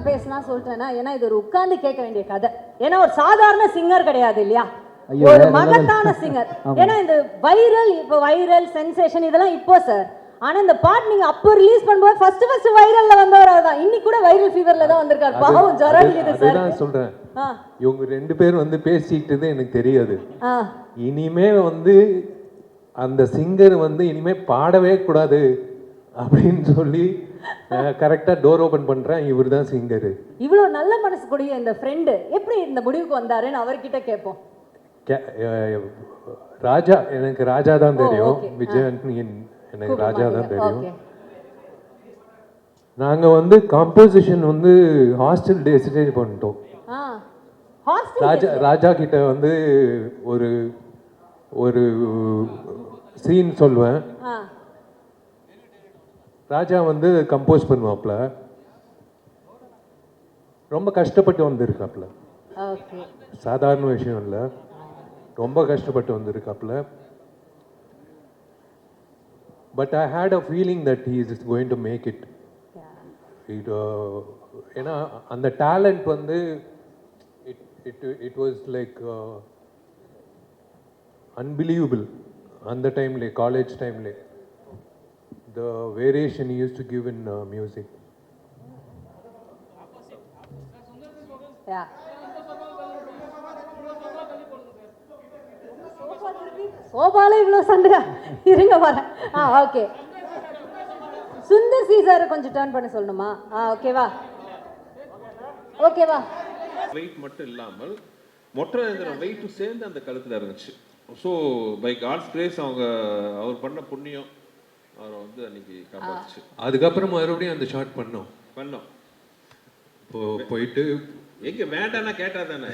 உட்காந்து பேசலாம் சொல்லிட்டேன்னா ஏன்னா இது ஒரு உட்காந்து கேட்க வேண்டிய கதை. ஏன்னா ஒரு சாதாரண சிங்கர் கிடையாது இல்லையா? ஒரு மகத்தான சிங்கர் ஏன்னா இந்த வைரல் இப்போ வைரல் சென்சேஷன் இதெல்லாம் இப்போ சார் ஆனா இந்த பாட்டு நீங்க அப்போ ரிலீஸ் பண்ணும்போது ஃபர்ஸ்ட் ஃபர்ஸ்ட் வைரல்ல வந்தவர் தான் இன்னைக்கு கூட வைரல் ஃபீவர்ல தான் வந்திருக்காரு. பாவம் ஜரம் இருக்குது சார் அதுதான் சொல்றேன். இவங்க ரெண்டு பேர் வந்து பேசிக்கிட்டது எனக்கு தெரியாது. இனிமே வந்து அந்த சிங்கர் வந்து இனிமே பாடவே கூடாது அப்படின்னு சொல்லி கரெக்டாக டோர் ஓபன் பண்றேன். இவர் தான் சிங்கரு இவ்வளவு நல்ல மனசு கூடிய இந்த ஃப்ரெண்டு எப்படி இந்த முடிவுக்கு வந்தாருன்னு அவர்கிட்ட கேட்போம். ராஜா எனக்கு ராஜா தான் தெரியும். விஜயன் எனக்கு ராஜா தான். தெரியும். Okay. நாங்க வந்து காம்போசிஷன் வந்து ஹாஸ்டல் டேஸ்டே பண்ணிட்டோம். ராஜா ராஜா கிட்ட வந்து ஒரு ஒரு சீன் சொல்லுவேன் ராஜா வந்து கம்போஸ் பண்ணுவாப்ல ரொம்ப கஷ்டப்பட்டு வந்திருக்காப்ல ஓகே. சாதாரண விஷயம் இல்லை. ரொம்ப கஷ்டப்பட்டு வந்திருக்காப்ல but I hate a feeling that he is going to make it இது ஏன்னா அந்த டேலண்ட் வந்து it it it was like unbelievable அந்த டைம்லே காலேஜ் டைம்லே the variation use to give in music yeah சோபால இவ்வளோ சண்டையா இருங்க வரேன் ஆ ஓகே சுந்தர் சி சார் கொஞ்சம் டர்ன் பண்ண சொல்லணுமா? ஆ ஓகேவா ஓகேவா வெயிட் மட்டும் இல்லாமல் மொட்டை வெயிட்டும் சேர்ந்து அந்த கழுத்தில் இருந்துச்சு. ஸோ பை காட்ஸ் கிரேஸ் அவங்க அவர் பண்ண புண்ணியம் அவரை வந்து அன்னைக்கு காப்பாத்துச்சு. அதுக்கப்புறம் மறுபடியும் அந்த ஷாட் பண்ணோம். பண்ணோம். இப்போ போயிட்டு எங்க வேண்டாம்னா கேட்டா தானே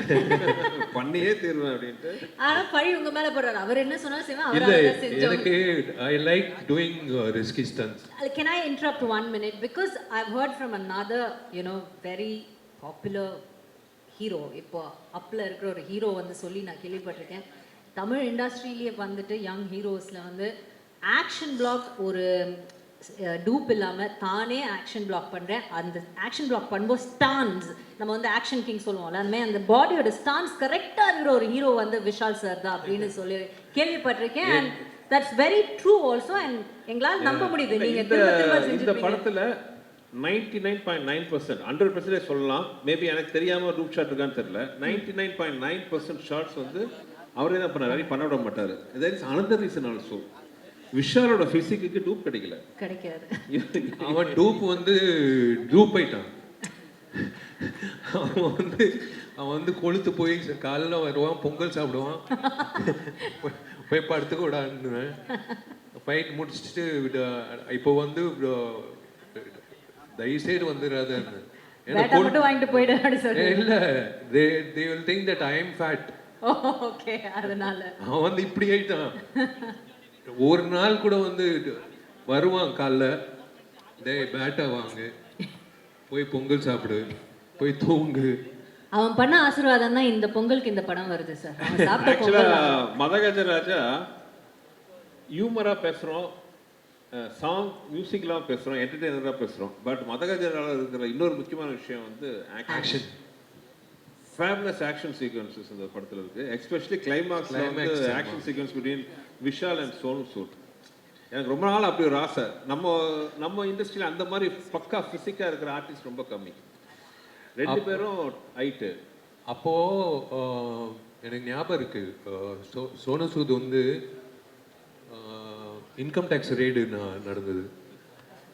பண்ணியே தீருவேன் அப்படின்ட்டு. ஆனா பழி உங்க மேல போடுறாரு. அவர் என்ன சொன்னாலும் செய்வேன் அவர் செஞ்சோம். எனக்கு I like doing risky stunts Uh, Can I interrupt one minute? Because I've heard from another, you know, very popular hero. இப்போ அப்பில் இருக்கிற ஒரு ஹீரோ வந்து சொல்லி நான் கேள்விப்பட்டிருக்கேன். தமிழ் இண்டஸ்ட்ரியிலேயே வந்துட்டு யங் ஹீரோஸில் வந்து ஆக்ஷன் பிளாக் ஒரு டூப் இல்லாமல் தானே ஆக்ஷன் பிளாக் பண்ணுறேன் அந்த ஆக்ஷன் பிளாக் பண்ணும்போது ஸ்டான்ஸ் நம்ம வந்து ஆக்ஷன் கிங் சொல்லுவோம்ல அந்த மாதிரி அந்த பாடியோட ஸ்டான்ஸ் கரெக்டாக இருக்கிற ஒரு ஹீரோ வந்து விஷால் சார் தான் அப்படின்னு சொல்லி கேள்விப்பட்டிருக்கேன். And that's very true also and எங்களால் நம்ப முடியுது. நீங்க இந்த படத்துல ninety nine point nine percent hundred percentage சொல்லலாம். மேபி எனக்கு தெரியாம ரூப் ஷாட் இருக்கான்னு தெரியல. Ninety nine point nine percent shots வந்து அவரே தான் பண்ணாரு. பண்ண விட மாட்டாரு. That is another reason also விஷாலோட பிசிக்கு டூப் கிடைக்கல. கிடைக்காது. அவன் டூப் வந்து டூப் ஆயிட்டான். அவன் வந்து அவன் வந்து கொளுத்து போய் காலைல வருவான் பொங்கல் சாப்பிடுவான். போய்- படுத்துக்க விடான்னுவேன். ஃபைட் முடிச்சுட்டு விட- இப்போ வந்து தயவுசெய்து வந்துடாதன்னு. வாங்கிட்டு போயிடு இல்ல they they will think that I fat okay அதனால. அவன் வந்து இப்படி ஆயிட்டான். ஒரு நாள் கூட வந்து வருவான் காலைல டேய் பேட்டா வாங்கு. போய் பொங்கல் சாப்பிடு. போய் தூங்கு. அவன் பண்ண ஆசீர்வாதம் தான் இந்த பொங்கலுக்கு இந்த படம் வருது சார் அவன் சாப்பிட்ட ஆக்சுவலா பொங்கல் மதகஜ ராஜா ஹியூமரா பேசுறோம் சாங் மியூசிக்லாம் பேசுறோம் என்டர்டெய்னரா பேசுறோம். பட் மதகஜரால இருக்கிற இன்னொரு முக்கியமான விஷயம் வந்து ஆக்ஷன் ஃபேப்லஸ் ஆக்ஷன் சீக்வன்சஸ் இந்த படத்துல இருக்கு. எஸ்பெஷலி ஆமா. Action sequence between Vishal and Sonu Sood எனக்கு ரொம்ப நாள் அப்படி ஒரு ஆசை. நம்ம நம்ம இண்டஸ்ட்ரியில அந்த மாதிரி பக்கா பிசிக்கா இருக்கிற ஆர்டிஸ்ட் ரொம்ப கம்மி. ரெண்டு பேரும் ஹைட்டு அப்போ ஆஹ், எனக்கு ஞாபகம் இருக்கு. ஆஹ், சோ- சோனு சூத் வந்து இன்கம் டேக்ஸ் ரெய்டு நடந்தது.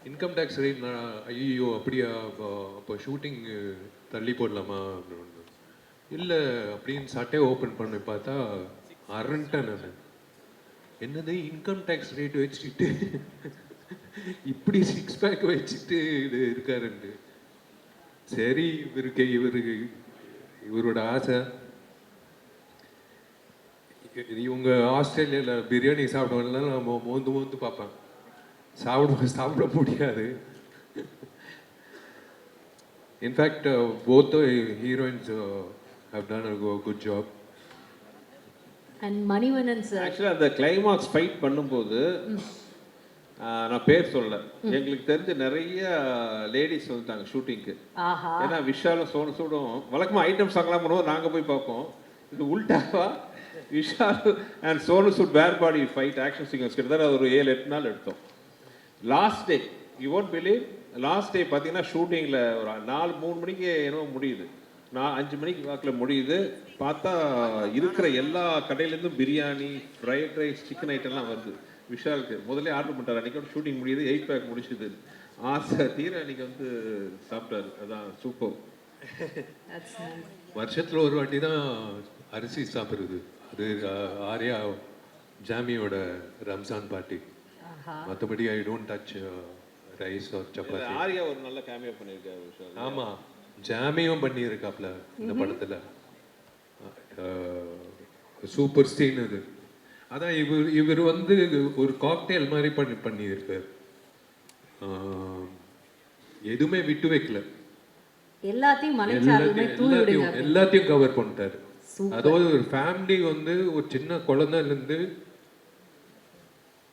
இன்கம் டேக்ஸ் ரெய்டு ஐயோ அப்படியா அப்போ ஷூட்டிங் தள்ளி போடலாமா? அப்படின்னு இல்லை அப்படின்னு சட்டையை ஓப்பன் பண்ணி பார்த்தா அரண்டேன் நான். என்னது இன்கம் டேக்ஸ் ரேட் வச்சுட்டு இப்படி சிக்ஸ் பேக் வச்சுட்டு இது இருக்காருன்னு சரி இவருக்கு இவருக்கு இவரோட ஆசை. இவங்க ஆஸ்திரேலியாவில் பிரியாணி சாப்பிடுவாங்கலாம் நம்ம மோந்து மோந்து பார்ப்பேன். சாப்பிட சாப்பிட முடியாது. In fact both heroines have done good job and Manivannan sir ஆக்சுவலாக அந்த கிளைமாக்ஸ் ஃபைட் பண்ணும்போது நான் பேர் சொல்லல. எங்களுக்கு தெரிஞ்ச நிறைய லேடிஸ் வந்துட்டாங்க ஷூட்டிங்க்கு ஏன்னா விஷாலும் சோனு சூடும். வழக்கமாக ஐட்டம் சாங்லாம் பண்ணுவோம் நாங்கள் போய் பார்ப்போம். இது உல்டாவா? Vishal and Sonu Sood bare body fight action sequence கிட்டத்தட்ட ஒரு ஏழு எட்டு நாள் எடுத்தோம். Last day you won't believe last day பார்த்தீங்கன்னா ஷூட்டிங்கில் ஒரு நாலு மூணு மணிக்கு என்னவோ முடியுது. நான் அஞ்சு மணிக்கு வாக்கில் முடியுது. பார்த்தா இருக்கிற எல்லா கடையிலேருந்தும் பிரியாணி ஃப்ரைட் ரைஸ் சிக்கன் ஐட்டம்லாம் வருது. விஷாலுக்கு. முதல்ல ஆர்டர் பண்ணிட்டார். அன்றைக்கி ஷூட்டிங் முடியுது. எயிட் பேக் முடிச்சுது. ஆசை தீர அன்றைக்கி வந்து சாப்பிட்டாரு. அதான் சூப்பர். வருஷத்துல ஒரு வாட்டி தான் அரிசி சாப்பிடுறது. அது ஆர்யா ஜாமியோட ரம்ஜான் பார்ட்டி ஆஹா. மற்றபடி I don't touch rice or chapati. Arya ஒரு நல்ல கேமியோ பண்ணியிருக்காரு விஷால். ஆமா. ஜாமியும் பண்ணியிருக்காப்ல இந்த படத்துல. சூப்பர் சீன் அது. அதான் இவர் இவர் வந்து ஒரு காக்டெயில் மாதிரி பண்ணி பண்ணியிருக்காரு. எதுவுமே விட்டு வைக்கல. எல்லாத்தையும் எல்லாத்தையும் கவர் பண்ணிட்டாரு. அதாவது ஒரு ஃபேமிலி வந்து ஒரு சின்ன குழந்தைல இருந்து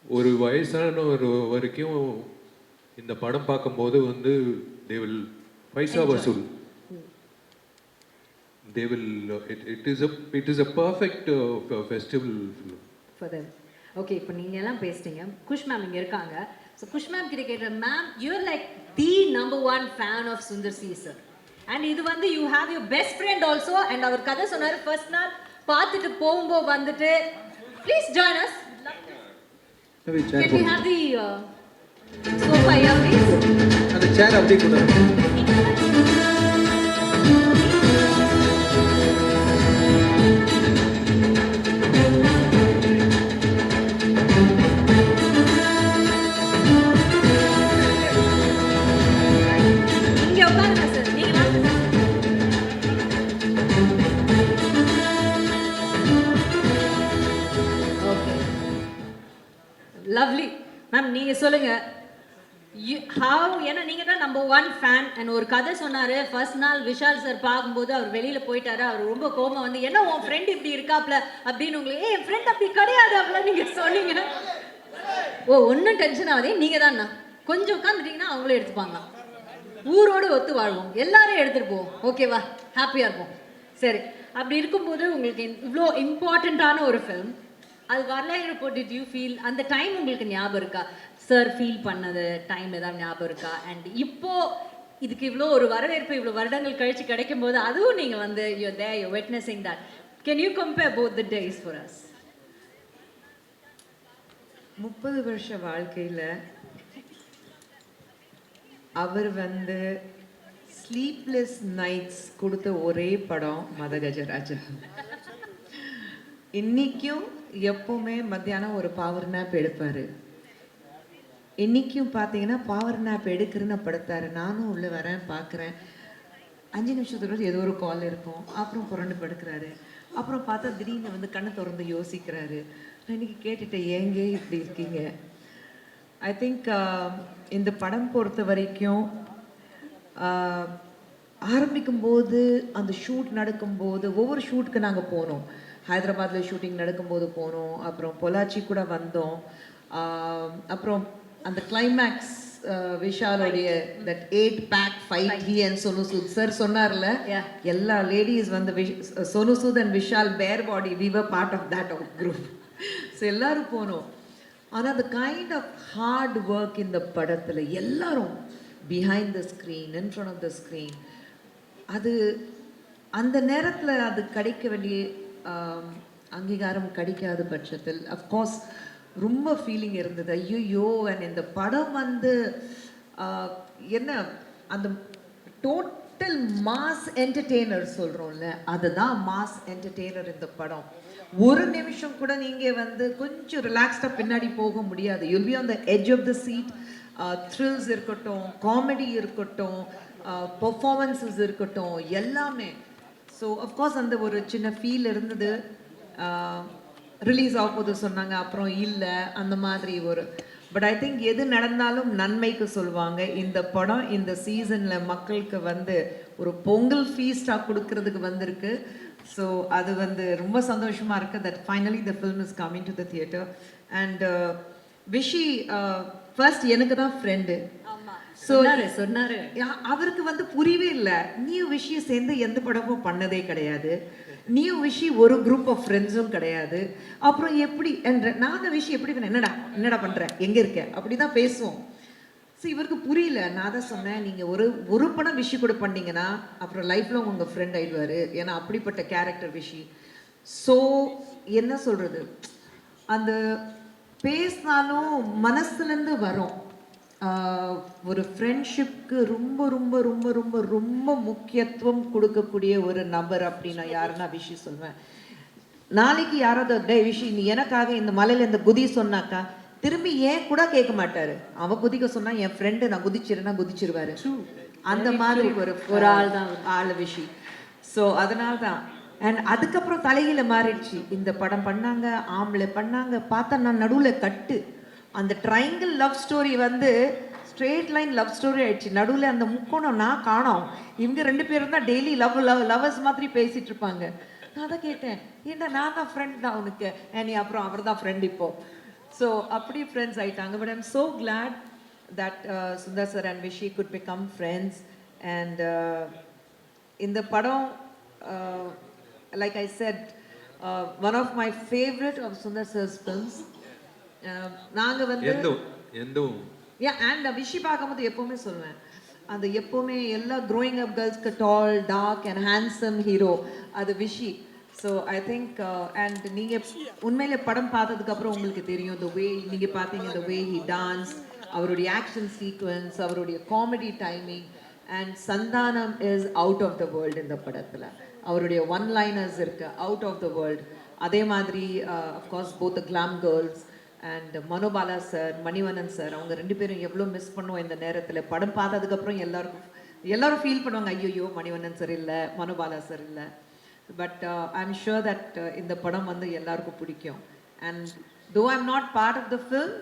ஒரு வயசான ஒரு வரைக்கும் இந்த படம் பார்க்கும்போது வந்து they will paisa vasool. They will it it is a it is a perfect festival film for them okay இப்போ நீங்க எல்லாம் பேசிட்டீங்க குஷ் மேம் இங்க இருக்காங்க. ஸோ குஷ் மேம் கிட்ட கேட்குற ma'am you're like the number one fan of Sundar C sir and இது வந்து you have your best friend also and அவர் கதை சொன்னார் ஃபர்ஸ்ட் நாள் பார்த்துட்டு போகும்போது வந்துட்டு please join us can we have the sofa yeah please அந்த சேர் அப்படியே கூட லவ்லி மேம் நீங்க சொல்லுங்க. ஹவ் ஏன்னா நீங்க தான் நம்பர் ஒன் ஃபேன் அண்ட் ஒரு கதை சொன்னாரு ஃபர்ஸ்ட் நாள் விஷால் சார் பார்க்கும்போது அவர் வெளியில போயிட்டாரு. அவர் ரொம்ப கோபம் வந்து என்ன உன் ஃப்ரெண்ட் இப்படி இருக்காப்ல? அப்படின்னு உங்களுக்கு ஏ என் ஃப்ரெண்ட் அப்படி கிடையாது அப்படிலாம் நீங்க சொன்னீங்க. ஓ ஒன்றும் டென்ஷன் ஆகாதே நீங்க தான்ண்ணா கொஞ்சம் உட்காந்துட்டீங்கன்னா அவங்களே எடுத்துப்பாங்க ஊரோடு ஒத்து வாழ்வோம். எல்லாரும் எடுத்துட்டு போவோம். ஓகேவா ஹாப்பியா இருப்போம். சரி. அப்படி இருக்கும்போது உங்களுக்கு இவ்வளோ இம்பார்ட்டண்ட்டான ஒரு ஃபிலிம் அது வரலாறு டிட் யூ ஃபீல் அந்த டைம் உங்களுக்கு ஞாபகம் இருக்கா? சார் ஃபீல் பண்ணது டைம் ஏதாவது ஞாபகம் இருக்கா? அண்ட் இப்போ இதுக்கு இவ்வளோ ஒரு வரவேற்பு இவ்வளோ வருடங்கள் கழிச்சு கிடைக்கும் போது அதுவும் நீங்கள் வந்து yo they you witnessing that can you compare both the days for us முப்பது வருஷ வாழ்க்கையில் அவர் வந்து ஸ்லீப்லெஸ் நைட்ஸ் கொடுத்த ஒரே படம் மதகஜராஜா இன்னைக்கும் எப்போவுமே மத்தியானம் ஒரு பவர் நேப் எடுப்பார். இன்றைக்கும் பார்த்தீங்கன்னா பவர் நேப் எடுக்கிறேன்னு படுத்தாரு. நானும் உள்ளே வரேன் பார்க்குறேன் அஞ்சு நிமிஷத்துக்கு ஏதோ ஒரு கால் இருக்கும். அப்புறம் புரண்டு படுக்கிறாரு. அப்புறம் பார்த்தா திடீர்னு வந்து கண்ணை திறந்து யோசிக்கிறாரு. இன்னைக்கு கேட்டுட்டேன் ஏங்க இப்படி இருக்கீங்க? ஐ திங்க் uh, இந்த படம் பொறுத்த வரைக்கும் ஆரம்பிக்கும் ஆரம்பிக்கும்போது அந்த ஷூட் நடக்கும்போது ஒவ்வொரு ஷூட்டுக்கு நாங்கள் போனோம். ஹைதராபாத்தில் ஷூட்டிங் நடக்கும்போது போனோம். அப்புறம் பொள்ளாச்சி கூட வந்தோம். அப்புறம் அந்த climax விஷாலோடைய that eight pack fight he and Sonu Sood sir சொன்னார்ல. எல்லா லேடிஸ் வந்து wish Sonu Sood and Vishal bare body we were part of that group so எல்லாரும் போனோம். ஆனால் அந்த கைண்ட் ஆஃப் ஹார்ட் ஒர்க் இந்த படத்தில் எல்லாரும் behind the screen in front of the screen அது அந்த நேரத்தில் அது கிடைக்க வேண்டிய அங்கீகாரம் கிடைக்காத பட்சத்தில் அஃப்கோர்ஸ் ரொம்ப ஃபீலிங் இருந்தது. ஐயோ அண்ட் இந்த படம் வந்து என்ன அந்த டோட்டல் மாஸ் என்டர்டெய்னர் சொல்கிறோம்ல அதுதான் மாஸ் என்டர்டெய்னர் இந்த படம். ஒரு நிமிஷம் கூட நீங்கள் வந்து கொஞ்சம் ரிலாக்ஸ்டாக பின்னாடி போக முடியாது. You'll be on the edge of the seat thrills இருக்கட்டும் காமெடி இருக்கட்டும் பர்ஃபாமன்ஸஸ் இருக்கட்டும் எல்லாமே. ஸோ அஃப்கோர்ஸ் அந்த ஒரு சின்ன ஃபீல் இருந்தது. ரிலீஸ் ஆகும்போது சொன்னாங்க. அப்புறம் இல்லை. அந்த மாதிரி ஒரு. பட் ஐ திங்க் எது நடந்தாலும் நன்மைக்கு சொல்லுவாங்க இந்த படம் இந்த சீசனில் மக்களுக்கு வந்து ஒரு பொங்கல் ஃபீஸ்டாக கொடுக்கறதுக்கு வந்திருக்கு. ஸோ அது வந்து ரொம்ப சந்தோஷமாக இருக்குது that finally the film is coming to the theatre and Vishi first எனக்கு தான் ஃப்ரெண்டு சொன்னாரு சொன்னாரு. அவருக்கு வந்து புரியவே இல்லை. நியூ விஷயம் சேர்ந்து எந்த படமும் பண்ணதே கிடையாது. நியூ விஷி ஒரு குரூப் ஆஃப் ஃப்ரெண்ட்ஸும் கிடையாது. அப்புறம் எப்படி என்ற நாங்கள் விஷயம் எப்படி என்னடா என்னடா பண்ற எங்க இருக்க அப்படிதான் பேசுவோம். ஸோ இவருக்கு புரியல. நான் தான் சொன்னேன் நீங்க ஒரு ஒரு படம் விஷயம் கூட பண்ணீங்கன்னா அப்புறம் லைஃப்ல உங்க ஃப்ரெண்ட் ஆயிடுவாரு. ஏன்னா அப்படிப்பட்ட கேரக்டர் விஷி. ஸோ என்ன சொல்றது? அந்த பேசினாலும் மனசுலேருந்து வரும். ஒரு ஃப்ரெண்ட்ஷிப்க்கு ரொம்ப ரொம்ப ரொம்ப ரொம்ப ரொம்ப முக்கியத்துவம் கொடுக்கக்கூடிய ஒரு நபர் அப்படின்னா யாருன்னா விஷி சொல்வேன். நாளைக்கு யாராவது டே விஷி நீ எனக்காக இந்த மலையில இந்த குதி சொன்னாக்கா திரும்பி ஏன் கூட கேட்க மாட்டாரு. அவ குதிக்க சொன்னா என் ஃப்ரெண்டு நான் குதிச்சிருன்னா குதிச்சிருவாரு. அந்த மாதிரி ஒரு ஒரு ஆள் தான் ஆள் விஷி ஸோ அதனால தான் அண்ட் அதுக்கப்புறம் தலையில மாறிடுச்சு. இந்த படம் பண்ணாங்க ஆம்பளை பண்ணாங்க பார்த்தா நான் நடுவில் கட்டு. அந்த ட்ரைங்கிள் லவ் ஸ்டோரி வந்து ஸ்ட்ரெயிட் லைன் லவ் ஸ்டோரி ஆயிடுச்சு. நடுவில் அந்த முக்கோணம் நான் காணோம். இவங்க ரெண்டு பேரும் தான் டெய்லி லவ் லவ் லவர்ஸ் மாதிரி பேசிட்டு இருப்பாங்க. நான் தான் கேட்டேன் ஏன்னா நான் தான் ஃப்ரெண்ட் தான் அவனுக்கு நீ அப்புறம் அவர் தான் ஃப்ரெண்ட் இப்போ. ஸோ அப்படி ஃப்ரெண்ட்ஸ் ஆயிட்டாங்க. But I'm so glad that Sundar sir and Vishi good become friends and இந்த படம் like I said one of my favourite of Sundar sir's films நாங்கள் வந்து அண்ட் விஷி பார்க்கும்போது எப்பவுமே சொல்லுவேன் அந்த எப்பவுமே எல்லா growing up கேர்ள்ஸ்க்கு tall dark and handsome hero அது Vishi so I think and நீங்கள் உண்மையிலே படம் பார்த்ததுக்கு அப்புறம் உங்களுக்கு தெரியும் the way நீங்கள் பார்த்தீங்க the way he டான்ஸ் அவருடைய ஆக்ஷன் சீக்வன்ஸ் அவருடைய comedy timing and Santhanam is out of the world இந்த படத்தில். அவருடைய ஒன் லைனர்ஸ் இருக்கு அவுட் ஆஃப் த வேர்ல்டு அதே மாதிரி of course both the glam girls and Manobala sir Manivannan sir அவங்க ரெண்டு பேரும் எவ்வளோ மிஸ் பண்ணுவோம் இந்த நேரத்தில். படம் பார்த்ததுக்கப்புறம் எல்லாருக்கும் எல்லாரும் ஃபீல் பண்ணுவாங்க ஐயோயோ மணிவண்ணன் சார் இல்லை மனோபாலா சார் இல்லை. But I am sure that இந்த படம் வந்து எல்லாருக்கும் பிடிக்கும். And though I'm not part of the film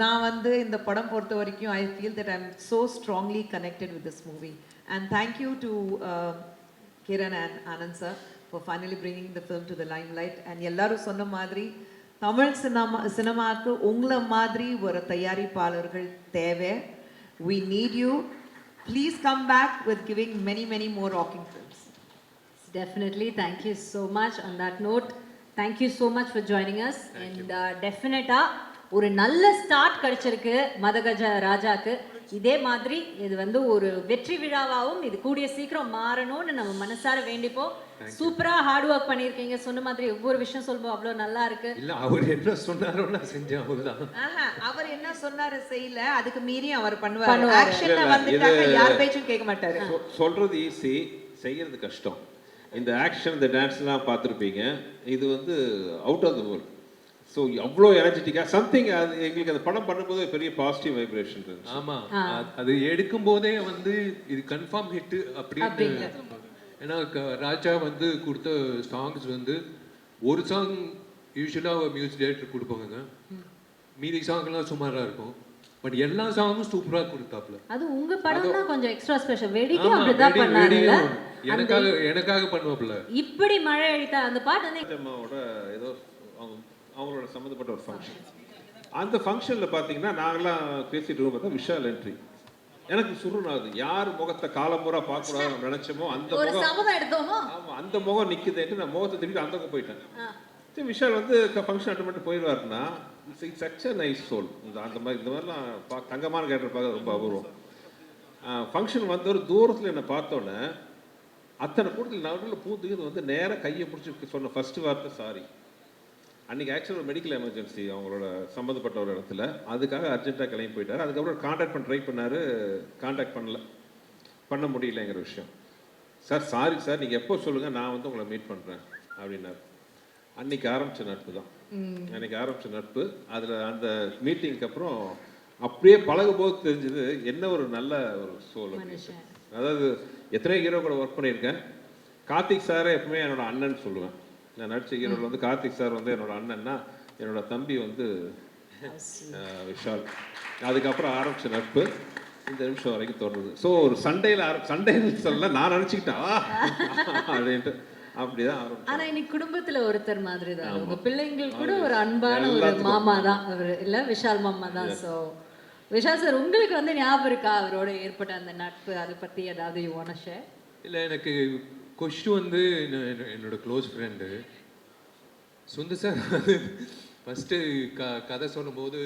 நான் வந்து இந்த படம் பொறுத்த வரைக்கும் I feel that I'm so strongly connected with this movie and thank you to Kiran and Anand sir for finally bringing the film to the limelight and எல்லாரும் சொன்ன மாதிரி Tamil cinema சினிமாவுக்கு உங்களை மாதிரி ஒரு தயாரிப்பாளர்கள் தேவை we need you please come back with giving many many more rocking films Definitely. Thank you so much. On that note, thank you so much for joining us. and uh, definitely ஒரு நல்ல start கிடைச்சிருக்கு மதகஜ ராஜாக்கு இதே மாதிரி இது வந்து ஒரு வெற்றி விழாவாகவும் இது கூடிய சீக்கிரம் மாறணும்னு நம்ம மனசார வேண்டிப்போம் சூப்பரா ஹார்ட் ஒர்க் பண்ணியிருக்கீங்க. சொன்ன மாதிரி ஒவ்வொரு விஷயம் சொல்லுவோம் அவ்வளோ நல்லா இருக்கு. இல்ல அவர் என்ன சொன்னாரோ நான் செஞ்சேன் அவ்வளவுதான். அவர் என்ன சொன்னாரு செய்யல அதுக்கு மீறி அவர் பண்ணுவாரு. ஆக்ஷன்ல இது- யார் பேச்சும் கேட்க மாட்டாரு. சொல்றது ஈஸி செய்யறது கஷ்டம். இந்த ஆக்ஷன் இந்த டான்ஸ்லாம் பார்த்துருப்பீங்க. இது வந்து out of the world so அவ்வளோ எனர்ஜெட்டிக்காக சம்திங் அது எங்களுக்கு அந்த படம் பண்ணும்போது பெரிய பாசிட்டிவ் வைப்ரேஷன் இருந்துச்சு. ஆமா. அது- அது எடுக்கும் போதே வந்து இது கன்ஃபார்ம் ஹிட் அப்படின்னு ஏன்னா க- ராஜா வந்து கொடுத்த சாங்ஸ் வந்து ஒரு சாங் யூஸ்வலாக மியூசிக் டைரக்டர் கொடுப்பாங்க மீதி சாங்லாம் சுமாரா இருக்கும். பட் எல்லா சாங்கும் சூப்பரா கொடுத்தாப்ல அது உங்க படம் தான் கொஞ்சம் எக்ஸ்ட்ரா ஸ்பெஷல் வெடிக்கும் ஆமா, அப்படிதான் வெடியும் எனக்காக எனக்காக பண்ணுவாப்ல இப்படி மழை அடித்தா அந்த பாட்டு வந்து அம்மாவோட ஏதோ அவங்க அவங்களோட சம்மந்தப்பட்ட ஒரு ஃபங்க்ஷன் அந்த ஃபங்க்ஷனில் பார்த்தீங்கன்னா நாங்களாம் பேசிட்டு இருக்கோம் பார்த்தா விஷால் என்ட்ரி எனக்கு சுருணாது யார் முகத்தை காலம்பூரா பார்க்கக்கூடாதுன்னு நினைச்சோமோ அந்த முகம் எடுத்தோமோ? ஆமா அந்த முகம் நிக்குதுன்ட்டு நான் முகத்தை திருப்பி அந்த பக்கம் போயிட்டேன் விஷால் வந்து ஃபங்க்ஷன் அட்டன் பண்ணிட்டு போயிடுவாருன்னா it's such a nice soul இந்த அந்த மாதிரி இந்த மாதிரிலாம் பா தங்கமான கேரக்டர் பார்க்க ரொம்ப அபூர்வம். ஃபங்க்ஷன் வந்தவர் தூரத்தில் என்னை பார்த்தோன்னே அத்தனை கூட்டத்தில் நடுவில் பூத்துக்கு வந்து நேராக கையை பிடிச்சி சொன்ன ஃபர்ஸ்ட் வார்த்தை சாரி அன்றைக்கி ஆக்சுவலாக மெடிக்கல் எமர்ஜென்சி அவங்களோட சம்மந்தப்பட்ட ஒரு இடத்துல. அதுக்காக அர்ஜென்ட்டாக கிளம்பி போயிட்டார். அதுக்கப்புறம் காண்டாக்ட் பண்ண ட்ரை பண்ணார். காண்டாக்ட் பண்ணல. பண்ண முடியலங்கிற விஷயம். சார் சாரி சார் நீங்கள் எப்போ சொல்லுங்கள் நான் வந்து உங்களை மீட் பண்ணுறேன் அப்படின்னாரு. அன்னைக்கு ஆரம்பித்த நட்பு தான். அன்னைக்கு ஆரம்பித்த நட்பு. அதில் அந்த மீட்டிங்க்கு அப்புறம் அப்படியே பழகும் போது தெரிஞ்சது என்ன ஒரு நல்ல ஒரு சோல் அதாவது எத்தனை ஹீரோ கூட ஒர்க் பண்ணியிருக்கேன். கார்த்திக் சாரை எப்பவுமே என்னோட அண்ணன் சொல்லுவேன். நான் நடிச்ச ஹீரோவில் வந்து கார்த்திக் சார் வந்து என்னோட அண்ணன்னா என்னோட தம்பி வந்து விஷால். அதுக்கப்புறம் ஆரம்பிச்ச நட்பு இந்த நிமிஷம் வரைக்கும் தொடருது. ஸோ ஒரு சண்டேல ஆர சண்டேன்னு சொல்ல நான் நினச்சிக்கிட்டேன் அப்படின்ட்டு அப்படிதான் ஆனா இன்னைக்கு குடும்பத்துல ஒருத்தர் மாதிரி தான் உங்க பிள்ளைங்கள் கூட ஒரு அன்பான ஒரு. மாமா தான் அவர் இல்ல விஷால் மாமா தான் சோ விஷால் சார் உங்களுக்கு வந்து ஞாபகம் இருக்கா? அவரோட ஏற்பட்ட அந்த நட்பு அதை பத்தி ஏதாவது யூ ஷேர் இல்லை எனக்கு கொஷு வந்து என்ன- என்ன- என்னோட க்ளோஸ் ஃப்ரெண்டு சுந்தர் சார் வந்து ஃபஸ்ட்டு க கதை சொல்லும்போது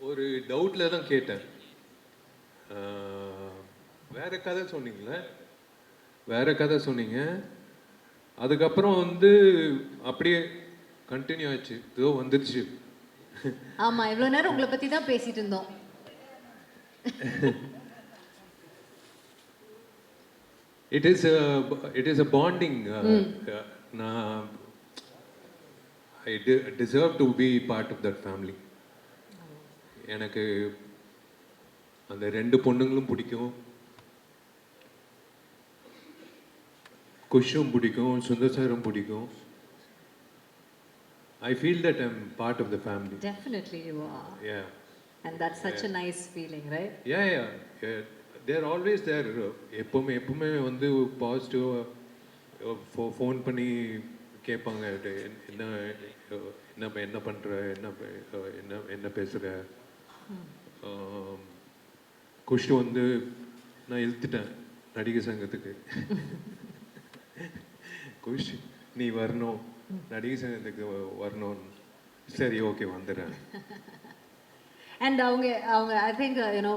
ஒரு டவுட்டில் தான் கேட்டேன். வேற கதை சொன்னீங்களே வேற கதை சொன்னீங்க. அதுக்கப்புறம் வந்து அப்படியே கண்டினியூ ஆச்சு. இதோ வந்துருச்சு. ஆமா இவ்வளவு நேரம் உங்களை பத்தி தான் பேசிட்டு இருந்தோம். It is it is a bonding நான் I deserve to be part of that family எனக்கு அந்த ரெண்டு பொண்ணுங்களும் பிடிக்கும். குஷும் பிடிக்கும் சுந்தர் சாரும் பிடிக்கும். I feel that I'm part of the family definitely you are yeah and that's such a nice feeling right yeah yeah there always there எப்பவுமே எப்பவுமே வந்து பாசிட்டிவாக ஃபோ ஃபோன் பண்ணி கேட்பாங்க. என்ன என்ன என்ன பண்ணுற என்ன என்ன என்ன பேசுகிற குஷ்டு வந்து நான் இழுத்துட்டேன் நடிகர் சங்கத்துக்கு. குஷ் நீ வரணும். நடிகர் சங்கத்துக்கு வரணும். சரி ஓகே வந்துடுறேன். அண்ட் அவங்க அவங்க ஐ திங்க் யூனோ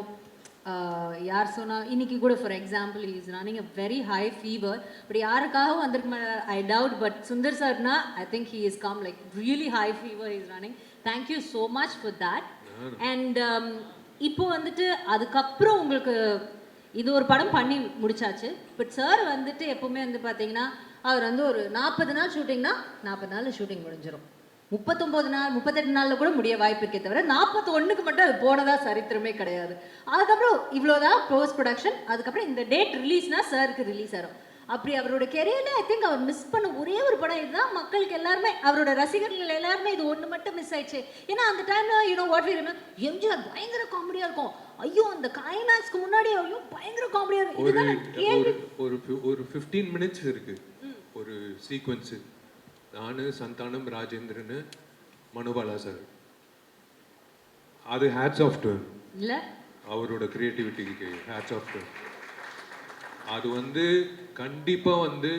யார் சொன்னா இன்னைக்கு கூட for example is running a very high fever but யாருக்காகவும் வந்திருக்க ஐ டவுட் பட் சுந்தர் சார்னா I think he is come like really high fever is running thank you so much for that and இப்போ வந்துட்டு அதுக்கப்புறம் உங்களுக்கு இது ஒரு படம் பண்ணி முடிச்சாச்சு. பட் சார் வந்துட்டு எப்பவுமே வந்து பார்த்தீங்கன்னா அவர் வந்து ஒரு நாற்பது நாள் ஷூட்டிங்னா நாற்பது நாள் ஷூட்டிங் முடிஞ்சிடும் முப்பத்தொம்போது நாள் முப்பத்தெட்டு நாளில் கூட முடிய வாய்ப்பு இருக்கே தவிர நாற்பத்தி ஒன்றுக்கு மட்டும் அது போனதா சரித்திரமே கிடையாது. அதுக்கப்புறம் இவ்வளோதான் போஸ்ட் ப்ரொடக்ஷன் அதுக்கப்புறம் இந்த டேட் ரிலீஸ்னா சாருக்கு ரிலீஸ் ஆகும் அப்படி அவரோட கெரியர்ல ஐ திங்க் அவர் மிஸ் பண்ண ஒரே ஒரு படம் இதுதான். மக்களுக்கு எல்லாருமே அவரோட ரசிகர்கள் எல்லாருமே இது ஒன்று மட்டும் மிஸ் ஆயிடுச்சு. ஏன்னா அந்த டைம்ல யூனோ வாட் எம்ஜிஆர் பயங்கர காமெடியா இருக்கும். ஐயோ அந்த கிளைமேக்ஸ்க்கு முன்னாடி ஐயோ பயங்கர காமெடியா இருக்கும். ஒரு ஒரு ஒரு ஃபிஃப்டீன் மினிட்ஸ் இருக்கு. ஒரு சீக்வன்ஸு நான் சந்தானம் ராஜேந்திரன் மனுபாலா சார் அது ஹேட்ஸ் ஆஃப் டு இல்ல. அவரோட கிரியேட்டிவிட்டிக்கு ஹேட்ஸ் ஆஃப் டு அது வந்து கண்டிப்பா வந்து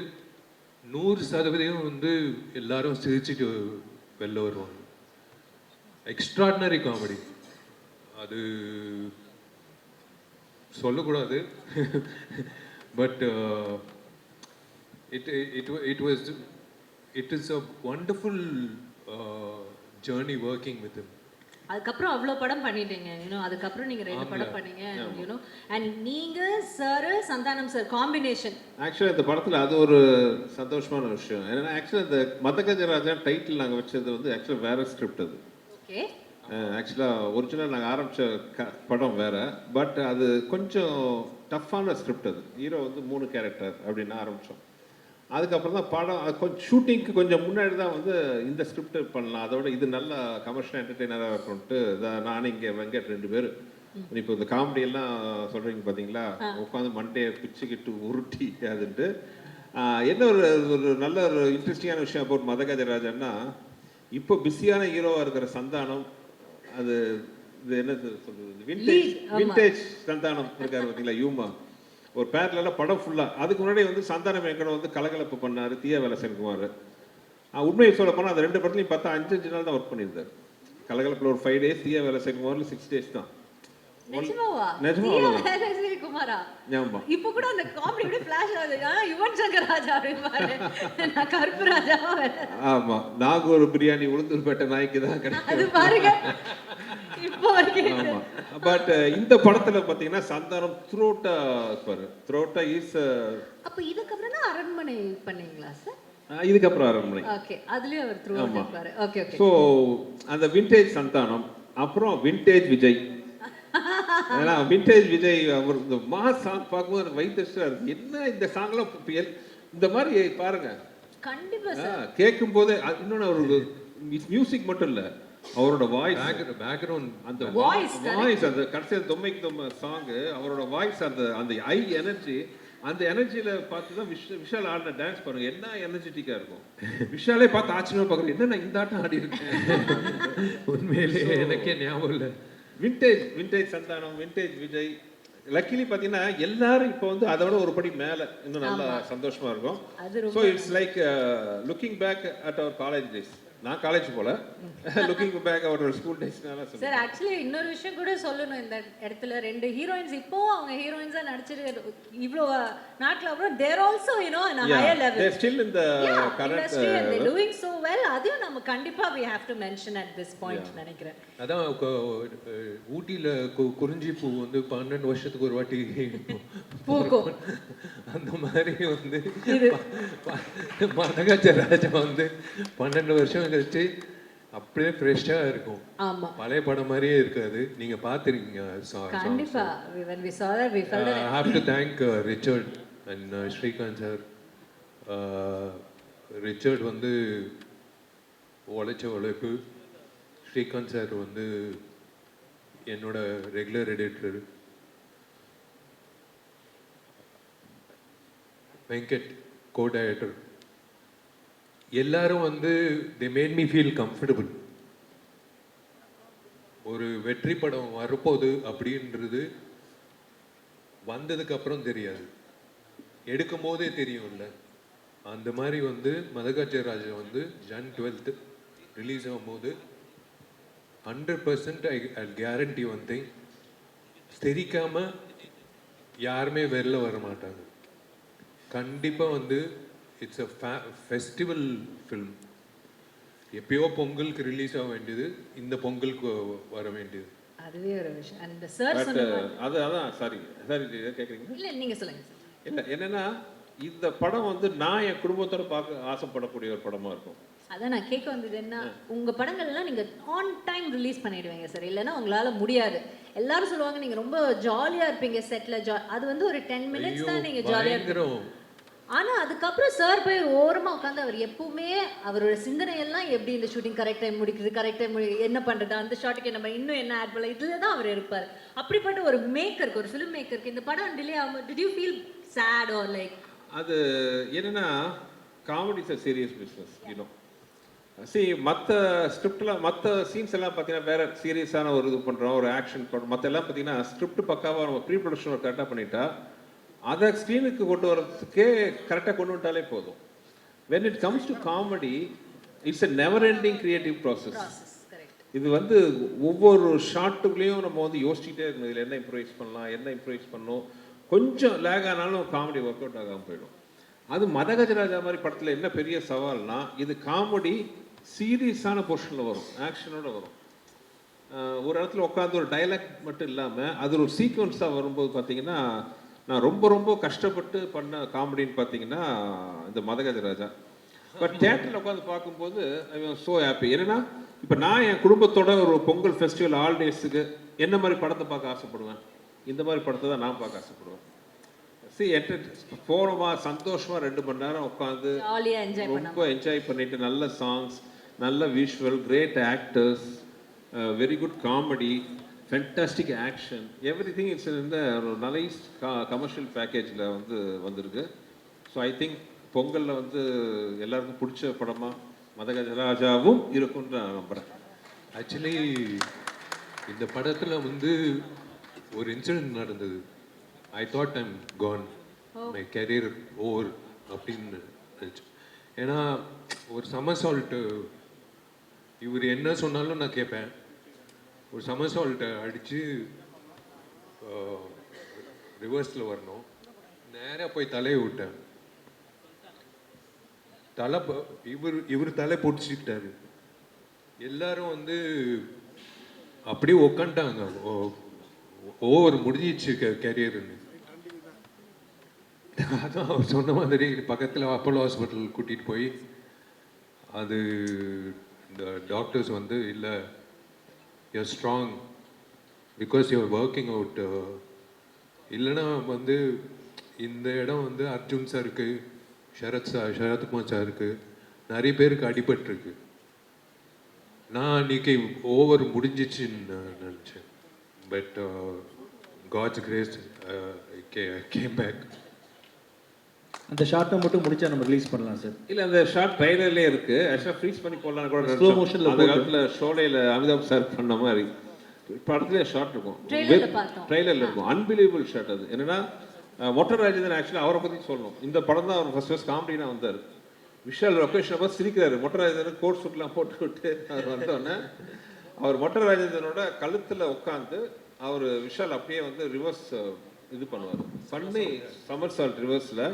நூறு சதவீதம் வந்து எல்லாரும் சிரிச்சுட்டு வெளில வருவாங்க. எக்ஸ்ட்ராடினரி காமெடி அது சொல்லக்கூடாது. But it it it was it is a wonderful journey working with him. அதுக்கப்புறம் அவ்வளோ படம் பண்ணிட்டீங்க யூனோ அதுக்கப்புறம் நீங்க ரெண்டு படம் பண்ணீங்க யூனோ அண்ட் நீங்க சார் சந்தானம் சார் காம்பினேஷன் ஆக்சுவலாக இந்த படத்தில் அது ஒரு சந்தோஷமான விஷயம். ஏன்னா ஆக்சுவலாக இந்த மதகஜராஜா டைட்டில் நாங்கள் வச்சது வந்து ஆக்சுவலாக வேற ஸ்கிரிப்ட் அது. ஓகே. ஆக்சுவலாக ஒரிஜினல் நாங்கள் ஆரம்பித்த க படம் வேற. பட் அது கொஞ்சம் டஃப்பான ஸ்கிரிப்ட் அது. ஹீரோ வந்து மூணு கேரக்டர் அப்படின்னு ஆரம்பித்தோம் அதுக்கப்புறம் தான் படம் கொஞ்சம் ஷூட்டிங்க்கு கொஞ்சம் முன்னாடி தான் வந்து இந்த ஸ்கிரிப்ட் பண்ணலாம். அதோட இது நல்ல கமர்ஷியல் என்டர்டெய்னராக இருக்கும்ட்டு நானும் இங்கே வெங்கட் ரெண்டு பேர். இப்போ இந்த காமெடி எல்லாம் சொல்கிறீங்க பார்த்தீங்களா உட்காந்து மண்டையை பிச்சுக்கிட்டு உருட்டி அதுன்ட்டு. என்ன ஒரு ஒரு நல்ல ஒரு இன்ட்ரெஸ்டிங்கான விஷயம் அபவுட் மதகஜராஜன்னா இப்போ பிஸியான ஹீரோவாக இருக்கிற சந்தானம் அது இது என்ன சொல்றது? விண்டேஜ் ஆமா. விண்டேஜ் சந்தானம் இருக்காரு பார்த்தீங்களா யூமா ஒரு பேர்ல படம் ஃபுல்லா அதுக்கு முன்னாடி வந்து சந்தானம் எங்கட வந்து கலகலப்பு பண்ணாரு தீய வேலை சென்குமார் உண்மையை சொல்ல போனால் அந்த ரெண்டு படத்துலையும் பார்த்தா அஞ்சு அஞ்சு நாள் தான் ஒர்க் பண்ணியிருந்தார். கலகலப்பில் ஒரு ஃபைவ் டேஸ் தீய வேலை சென்குமார்ல சிக்ஸ் டேஸ் தான். இப்போ கூட அந்த காமெடி அப்படியே ஃபிளாஷ் ஆகுது. ஆ யுவன் சங்கர் ராஜா நான் கருப்பு வேலை ஆமா. நாகூர் பிரியாணி உளுந்தூர்பேட்டை நாய்க்கு தான் அது கிடைக்கும் பாருங்க. வரைக்கும் ஆமா பட் இந்த படத்துல பாத்தீங்கன்னா சந்தானம் த்ரோட்டா இருப்பாரு. த்ரோட்டா இஸ் அப்ப இதுக்கப்புறம் தான் அரண்மனை பண்ணீங்களா சார் இதுக்கப்புறம் அரண்மனை. ஓகே அதுலயும் அவர் த்ரூ. இருப்பாரு. ஓகே ஓகே ஸோ அந்த விண்டேஜ் சந்தானம் அப்புறம் விண்டேஜ் விஜய். ஏன்னா விண்டேஜ் விஜய் அவர் இந்த மாஸ் சாங் பார்க்கும்போது எனக்கு இருக்கு. என்ன இந்த சாங்லாம் இந்த மாதிரி பாருங்க. கண்டிப்பா கேட்கும் போதே இன்னொன்று அவருக்கு மியூசிக் மட்டும் இல்ல. அவரோட வாய்ஸ் பேக்ரவுண்ட் அந்த Voice, வாய்ஸ் அந்த கடைசியில் தொம்மைக்கு தொம்மை சாங் அவரோட வாய்ஸ் அந்த அந்த ஐ எனர்ஜி அந்த எனர்ஜியில பார்த்து தான் விஷ விஷால் ஆடின டான்ஸ் பாருங்க. என்ன எனர்ஜெட்டிக்கா இருக்கும்? விஷாலே பார்த்து ஆச்சரியமா பார்க்குறேன் என்ன நான் இந்த ஆட்டம் ஆடி இருக்கேன் உண்மையிலே எனக்கே ஞாபகம் இல்லை. Vintage vintage Santhanam vintage Vijay. Luckily பார்த்தீங்கன்னா எல்லாரும் இப்போ வந்து அதை விட ஒரு படி மேலே. இன்னும் நல்லா சந்தோஷமா இருக்கும். So it's like looking back at our college days நான் காலேஜ் போல. லுக்கிங் பேக் அவர் ஸ்கூல் டேஸ்னால சார் ஆக்சுவலி இன்னொரு விஷயம் கூட சொல்லணும் இந்த இடத்துல. ரெண்டு ஹீரோயின்ஸ் இப்போவும் அவங்க ஹீரோயின்ஸா நடிச்சிட்டு இவ்வளோ நாட்கள் அப்புறம் there also you know in higher level still இந்த current and they doing so well அதையும் நம்ம கண்டிப்பா we have to mention at this point நினைக்கிறேன். அதான் ஊட்டியில கு- குறிஞ்சி பூ வந்து பன்னெண்டு வருஷத்துக்கு ஒரு வாட்டி பூக்கும். அந்த மாதிரி வந்து மதகஜ ராஜா வந்து பன்னெண்டு வருஷம் கழிச்சு அப்படியே ஃப்ரெஷ்ஷாக இருக்கும். ஆமா. பழைய படம் மாதிரியே இருக்காது. நீங்க பார்த்துருக்கீங்க கண்டிப்பா. We- when we saw that we felt that I have to thank Richard and Srikanth sir Richard வந்து உழைச்ச உழைப்பு. ஸ்ரீகாந்த் சார் வந்து என்னோட regular editor Venkat co director எல்லாரும் வந்து they made me feel comfortable ஒரு வெற்றி படம் வரப்போகுது அப்படின்றது வந்ததுக்கப்புறம் தெரியாது. எடுக்கும் போதே தெரியும்ல. அந்த மாதிரி வந்து மதகாச்ச ராஜா வந்து ஜன் டுவெல்த்து ரிலீஸ் ஆகும்போது hundred percent I I guarantee one thing யாருமே வெளில வர மாட்டாங்க. கண்டிப்பாக வந்து இட்ஸ் அ ஃபெஸ்டிவல் ஃபில்ம் எப்பயோ பொங்கலுக்கு ரிலீஸ் ஆக வேண்டியது இந்த பொங்கலுக்கு வர வேண்டியது. அதுவே ஒரு விஷயம். அந்த சார் மாதிரி- அது அதான் சாரி சாரி கேட்குறீங்க இல்ல நீங்க சொல்லுங்க. இல்லை என்னன்னா இந்த படம் வந்து நான் என் குடும்பத்தோட பார்க்க ஆசைப்படக்கூடிய ஒரு படமா இருக்கும். அதான் நான் கேட்க வந்தது என்ன உங்க படங்கள்லாம் நீங்க ஆன் டைம் ரிலீஸ் பண்ணிடுவீங்க சார் இல்லைன்னா உங்களால முடியாது. எல்லாரும் சொல்லுவாங்க நீங்க ரொம்ப ஜாலியா இருப்பீங்க செட்ல ஜா அது வந்து ஒரு டென் மினிட்ஸ் தான் நீங்க ஜாலியா பயங்கரம். ஆனால் அதுக்கப்புறம் சார் போய் ஓரமாக உட்காந்து அவர் எப்பவுமே அவரோட சிந்தனையெல்லாம் எப்படி இந்த ஷூட்டிங் கரெக்ட் டைம் முடிக்கிறது கரெக்ட் டைம் என்ன பண்ணுறது அந்த ஷாட்டுக்கு நம்ம இன்னும் என்ன ஆட் பண்ணலாம்? இதில் தான் அவர் இருப்பார். அப்படிப்பட்ட ஒரு மேக்கருக்கு ஒரு ஃபிலிம் மேக்கருக்கு இந்த படம் டிலே ஆகும். Did you feel sad or like அது என்னன்னா comedy is serious business you know C மற்ற ஸ்கிரிப்ட்லாம் மற்ற சீன்ஸ் எல்லாம் பார்த்தீங்கன்னா வேற சீரியஸான ஒரு இது பண்ணுறோம் ஒரு ஆக்ஷன் பண்ணுறோம் மற்ற எல்லாம் பார்த்தீங்கன்னா ஸ்கிரிப்ட் பக்காவாக நம்ம ப்ரீ ப்ரொடக்ஷன் கரெக்டாக பண்ணிட்டா அதை ஸ்க்ரீனுக்கு கொண்டு வரதுக்கே கரெக்டாக கொண்டு வந்துட்டாலே போதும். When it comes to comedy it's a never ending creative process இது வந்து ஒவ்வொரு ஷாட்டுக்குள்ளேயும் நம்ம வந்து யோசிச்சுட்டே இருக்கணும். இதில் என்ன இம்ப்ரூவைஸ் பண்ணலாம் என்ன இம்ப்ரூவைஸ் பண்ணணும். கொஞ்சம் லேக் ஆனாலும் காமெடி ஒர்க் அவுட் ஆகாமல் போயிடும். அது மதகஜராஜா மாதிரி படத்தில் என்ன பெரிய சவால்னா இது காமெடி சீரியஸான போர்ஷனில் வரும் ஆக்ஷனோட வரும். ஒரு இடத்துல உட்காந்து ஒரு டைலாக் மட்டும் இல்லாமல் அது ஒரு சீக்வன்ஸாக வரும்போது பார்த்தீங்கன்னா நான் ரொம்ப ரொம்ப கஷ்டப்பட்டு பண்ண காமெடின்னு பார்த்தீங்கன்னா இந்த மதகஜராஜா பட் தேட்டரில் உட்காந்து பார்க்கும்போது ஐ ஸோ ஹாப்பி என்னன்னா இப்போ நான் என் குடும்பத்தோட ஒரு பொங்கல் ஃபெஸ்டிவல் ஹாலிடேஸுக்கு என்ன மாதிரி படத்தை பார்க்க ஆசைப்படுவேன்? இந்த மாதிரி படத்தை தான் நான் பார்க்க ஆசைப்படுவேன். சி என்டர் போனோமா சந்தோஷமா ரெண்டு மணி நேரம் உட்காந்து ரொம்ப என்ஜாய் பண்ணிட்டு நல்ல சாங்ஸ் நல்ல visual great actors very good comedy fantastic action everything it's இந்த ஒரு நைஸ் கமர்ஷியல் பேக்கேஜில் வந்து வந்திருக்கு. ஸோ ஐ திங்க் பொங்கலில் வந்து எல்லாருக்கும் பிடிச்ச படமாக மதகஜராஜாவும் இருக்கும்னு நான் நம்புகிறேன் ஆக்சுவலி இந்த படத்துல வந்து ஒரு இன்சிடென்ட் நடந்தது. I thought I'm gone my career over அப்படின்னு ஏன்னா ஒரு சமசால்ட்டு இவர் என்ன சொன்னாலும் நான் கேட்பேன் ஒரு சமசால்ட்டை அடித்து ரிவர்ஸில் வரணும். நேராக போய் தலையை விட்டேன். தலை ப- இவர் இவர் தலை பிடிச்சிக்கிட்டாரு. எல்லாரும் வந்து அப்படியே உக்காண்டாங்க ஓவர் முடிஞ்சிச்சு கேரியர்னு அதான் அவர் சொன்ன மாதிரி பக்கத்தில் அப்போலோ ஹாஸ்பிட்டல் கூட்டிகிட்டு போய் அது இந்த டாக்டர்ஸ் வந்து இல்லை you're strong because you're working out இல்லைன்னா வந்து இந்த இடம் வந்து அர்ஜுன் சாருக்கு ஷரத் சார் சரத்குமார் சாருக்கு நிறைய பேருக்கு அடிபட்டிருக்கு. நான் அன்னைக்கு ஓவர் முடிஞ்சிச்சுன்னு நான் நினச்சேன். பட் காட்ஸ் கிரேஸ் கே கேம் பேக் அந்த ஷார்ட்டை மட்டும் முடிச்சா நம்ம ரிலீஸ் பண்ணலாம் சார் இல்ல அந்த ஷார்ட் ட்ரைலர்லயே இருக்கு. ஆக்சுவலா ஃப்ரீஸ் பண்ணி போடலாம்னு கூட நினைச்சோம். motionல அந்த. காலத்துல ஷோலையில அமிதாப் சார் பண்ண மாதிரி. படத்துல ஷார்ட் இருக்கும். ட்ரைலர்ல இருக்கும். அன்பிலீவபிள் ஷார்ட் அது. என்னன்னா அஹ், மொட்டை ராஜேந்திரன் ஆக்சுவலா அவரை பத்தி சொல்லணும். இந்த படம் தான் அவர் ஃபர்ஸ்ட் ஃபர்ஸ்ட் காமெடினா வந்தார். விஷால் லொக்கேஷன் பார்த்து சிரிக்கிறாரு. மொட்டை ராஜேந்திரன் கோட் சூட்லாம் போட்டு விட்டு அவர் வந்தோடனே அவர் மொட்டை ராஜேந்திரனோட கழுத்துல உட்காந்து அவர் விஷால் அப்படியே வந்து ரிவர்ஸ் இது பண்ணுவார். பண்ணி சமர் சால்ட் ரிவர்ஸில்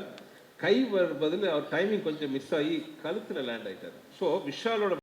கை பதில் அவர் டைமிங் கொஞ்சம் மிஸ் ஆகி கழுத்தில் லேண்ட் ஆயிட்டார். ஸோ விஷாலோட